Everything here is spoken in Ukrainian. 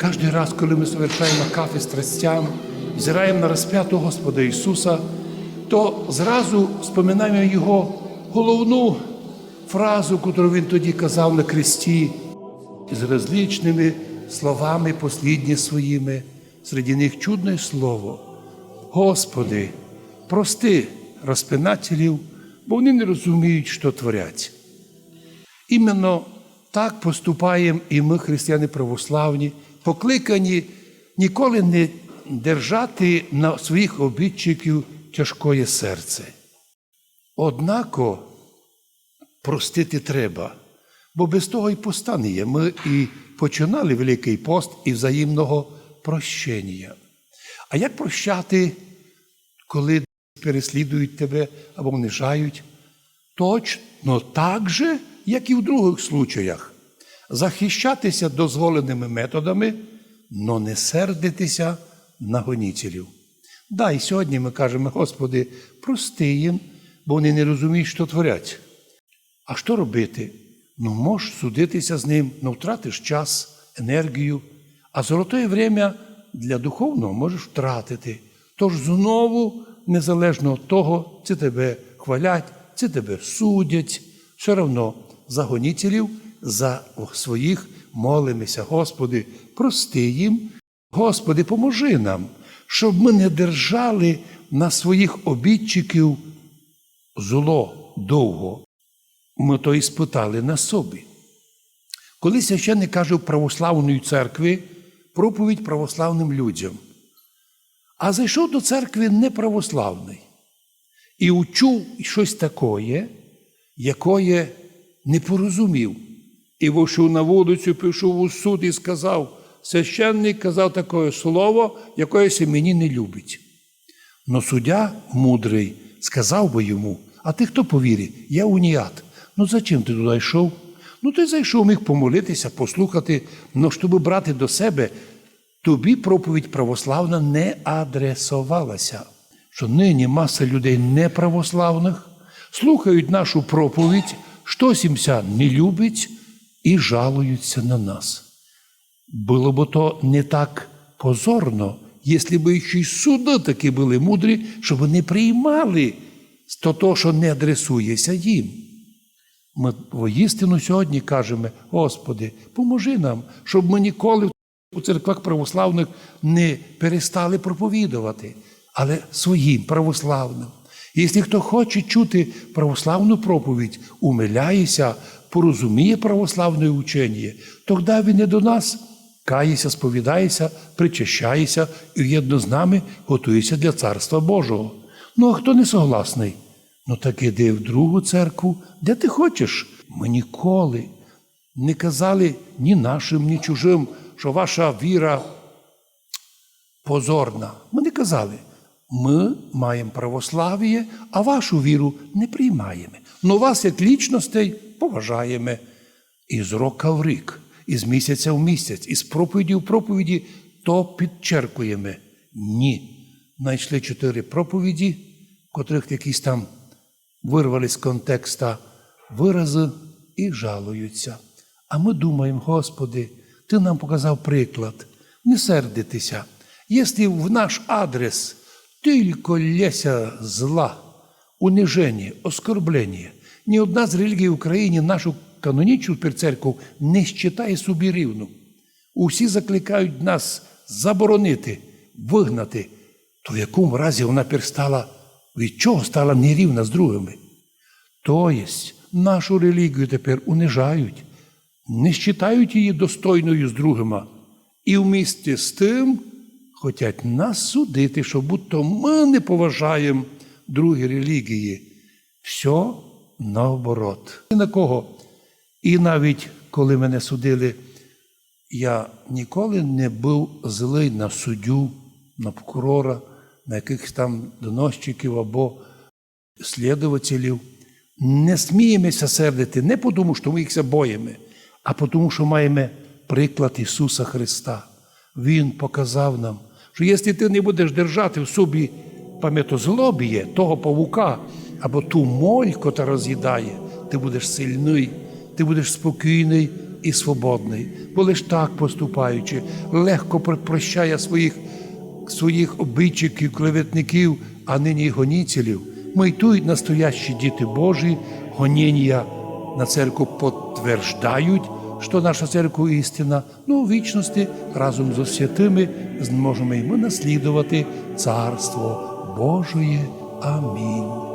Кожен раз, коли ми совершаємо кафи страстям, взираємо на розп'ятого Господа Ісуса, то зразу споминаємо Його головну фразу, яку Він тоді казав на кресті, з розличними словами послідні своїми, серед них чудне слово. Господи, прости розпинателів, бо вони не розуміють, що творять. Іменно так поступаємо і ми, християни православні, покликані ніколи не держати на своїх обідчиків тяжкоє серце. Однако простити треба, бо без того і постане. Ми і починали Великий пост і взаємного прощення. А як прощати, коли переслідують тебе або внижають? Точно так же, як і в других случаях. Захищатися дозволеними методами, но не сердитися на гонітелів. Да, і сьогодні ми кажемо, Господи, прости їм, бо вони не розуміють, що творять. А що робити? Ну, можеш судитися з ним, ну втратиш час, енергію, а золоте время для духовного можеш втратити. Тож знову, незалежно від того, чи тебе хвалять, чи тебе судять, все одно за гонітелів, за своїх молимося, Господи, прости їм, Господи, поможи нам, щоб ми не держали на своїх обідчиків зло довго. Ми то і спитали на собі. Коли священник каже в православної церкви проповідь православним людям, а зайшов до церкви неправославний і учув щось такое, якое не порозумів. І вийшов на вулицю, пішов у суд і сказав, священник казав таке слово, якоїсь мені не любить. Но суддя мудрий сказав би йому, а ти хто повірить? Я уніат. Ну зачем ти туди йшов? Ну ти зайшов, міг помолитися, послухати, но щоб брати до себе, тобі проповідь православна не адресувалася. Що нині маса людей неправославних слухають нашу проповідь, хтось їмся не любить і жалуються на нас. Було б то не так позорно, якщо б ще й суди такі були мудрі, щоб вони приймали то, то, що не адресується їм. Ми воістину сьогодні кажемо, Господи, поможи нам, щоб ми ніколи у церквах православних не перестали проповідувати, але своїм православним. Якщо хто хоче чути православну проповідь, умиляється, порозуміє православне учення, тоді він не до нас кається, сповідається, причащається і в'єдно з нами готується для Царства Божого. Ну, а хто не согласний? Ну так іди в другу церкву, де ти хочеш. Ми ніколи не казали ні нашим, ні чужим, що ваша віра позорна. Ми не казали. Ми маємо православ'я, а вашу віру не приймаємо. Но вас, як лічностей, поважаємо із рока в рік, із місяця в місяць, із проповіді в проповіді, то підчеркуємо. Ні. Знайшли чотири проповіді, котрих якісь там вирвали з контекста вирази і жалуються. А ми думаємо, Господи, Ти нам показав приклад, не сердитися. Якщо в наш адрес тільки лється зла, униження, оскорблення, ні одна з релігій в Україні нашу канонічну церкву не вважає собі рівну. Усі закликають нас заборонити, вигнати, то в якому разі вона перестала, від чого стала нерівна з другими. Тобто нашу релігію тепер унижають, не вважають її достойною з другими, і в місті з тим хочуть нас судити, що будто ми не поважаємо другі релігії. Все наоборот. І на кого? І навіть коли мене судили, я ніколи не був злий на суддю, на прокурора, на якихось там доносчиків або слідувателів. Не сміємося сердити не тому, що ми їх боїмо, а тому, що маємо приклад Ісуса Христа. Він показав нам, що якщо ти не будеш держати в собі пам'ятозлобіє, того павука або ту моль, котра роз'їдає, ти будеш сильний, ти будеш спокійний і свободний, бо лиш так поступаючи, легко про- прощає своїх, своїх обидчиків, клеветників, а нині й тут настоящі діти Божі, гоніння на церкву підтверджують, що наша церква істина, ну у вічності разом з святими зможемо й ми наслідувати Царство Божоє. Амінь.